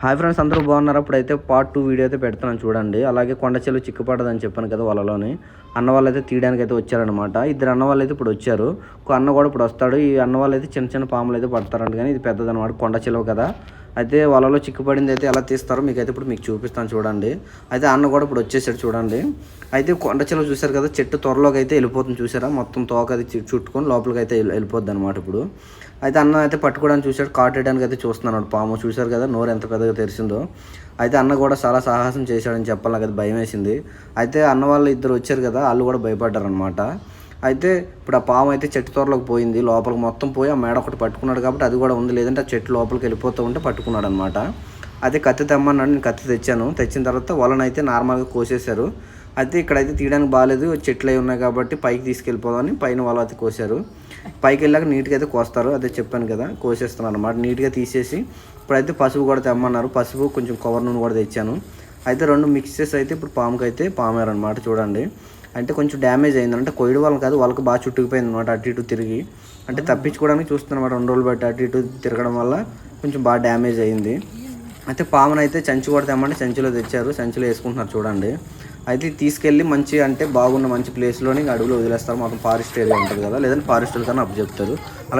Hi friends అందరూ బాగున్నారు? అప్పుడైతే పార్ట్ టూ వీడియో అయితే పెడుతున్నాను చూడండి. అలాగే కొండ చెల్లు చిక్కుపడదని చెప్పాను కదా వాళ్ళలోని. అన్న వాళ్ళు అయితే తీయడానికి అయితే వచ్చారనమాట ఇద్దరు అన్న వాళ్ళు అయితే ఇప్పుడు వచ్చారు. ఒక అన్న కూడా ఇప్పుడు వస్తాడు. ఈ అన్న వాళ్ళు అయితే చిన్న చిన్న పాములు అయితే పడతారంట కానీ ఇది పెద్దదనమాట కొండ చెలువ కదా. అయితే వలలో చిక్కుపడింది అయితే ఎలా తీస్తారో మీకు అయితే ఇప్పుడు మీకు చూపిస్తాను చూడండి. అయితే అన్న కూడా ఇప్పుడు వచ్చేసాడు చూడండి. అయితే కొండ చూశారు కదా చెట్టు త్వరలోకి అయితే వెళ్ళిపోతుంది చూసారా? మొత్తం తోక అది చుట్టుకొని లోపలికి అయితే వెళ్ళిపోద్ది అనమాట ఇప్పుడు. అయితే అన్న అయితే పట్టుకోవడానికి చూశాడు కాటేయడానికి అయితే చూస్తున్నాడు పాము. చూశారు కదా నోరు ఎంత పెద్దగా తెరిచిందో. అయితే అన్న కూడా చాలా సాహసం చేశాడని చెప్పాలి నాకు అది భయం వేసింది. అయితే అన్న వాళ్ళు ఇద్దరు వచ్చారు కదా వాళ్ళు కూడా భయపడ్డారు అనమాట అయితే ఇప్పుడు ఆ పాము అయితే చెట్టు తోరలోకి పోయింది. లోపలికి మొత్తం పోయి ఆ మేడ ఒకటి పట్టుకున్నాడు కాబట్టి అది కూడా ఉంది. లేదంటే ఆ చెట్టు లోపలికి వెళ్ళిపోతూ ఉంటే పట్టుకున్నాడు అనమాట అయితే కత్తి తెమ్మన్నాడు నేను కత్తి తెచ్చాను. తెచ్చిన తర్వాత వలన అయితే నార్మల్గా కోసేశారు. అయితే ఇక్కడైతే తీయడానికి బాగాలేదు. చెట్లు అయి ఉన్నాయి కాబట్టి పైకి తీసుకెళ్ళిపోదామని పైన వల అయితే కోసారు. పైకి వెళ్ళాక నీట్గా అయితే కోస్తారు. అదే చెప్పాను కదా కోసేస్తున్నారు అనమాట నీట్గా తీసేసి ఇప్పుడైతే పసుపు కూడా తెమ్మన్నారు. పసుపు కొంచెం కొబ్బరి నూనె కూడా తెచ్చాను. అయితే రెండు మిక్సెస్ అయితే ఇప్పుడు పాముకి అయితే పామారు అనమాట చూడండి. అంటే కొంచెం డ్యామేజ్ అయింది. అంటే కొయ్యడం వల్ల కాదు వాళ్ళకి బాగా చుట్టుకుపోయింది అనమాట అటు ఇటు తిరిగి. అంటే తప్పించుకోవడానికి చూస్తున్నమాట రెండు రోజులు బట్టి అటు ఇటు తిరగడం వల్ల కొంచెం బాగా డ్యామేజ్ అయింది. అయితే పామును అయితే సంచి కూడా తెమ్మంటే సంచిలో తెచ్చారు. సంచిలో వేసుకుంటున్నారు చూడండి. అయితే తీసుకెళ్ళి మంచి అంటే బాగున్న మంచి ప్లేస్లోని అడుగులో వదిలేస్తారు. మొత్తం ఫారెస్ట్ ఏరియా ఉంటుంది కదా. లేదంటే ఫారెస్ట్ కన్నా అప్పు చెప్తారు. అలా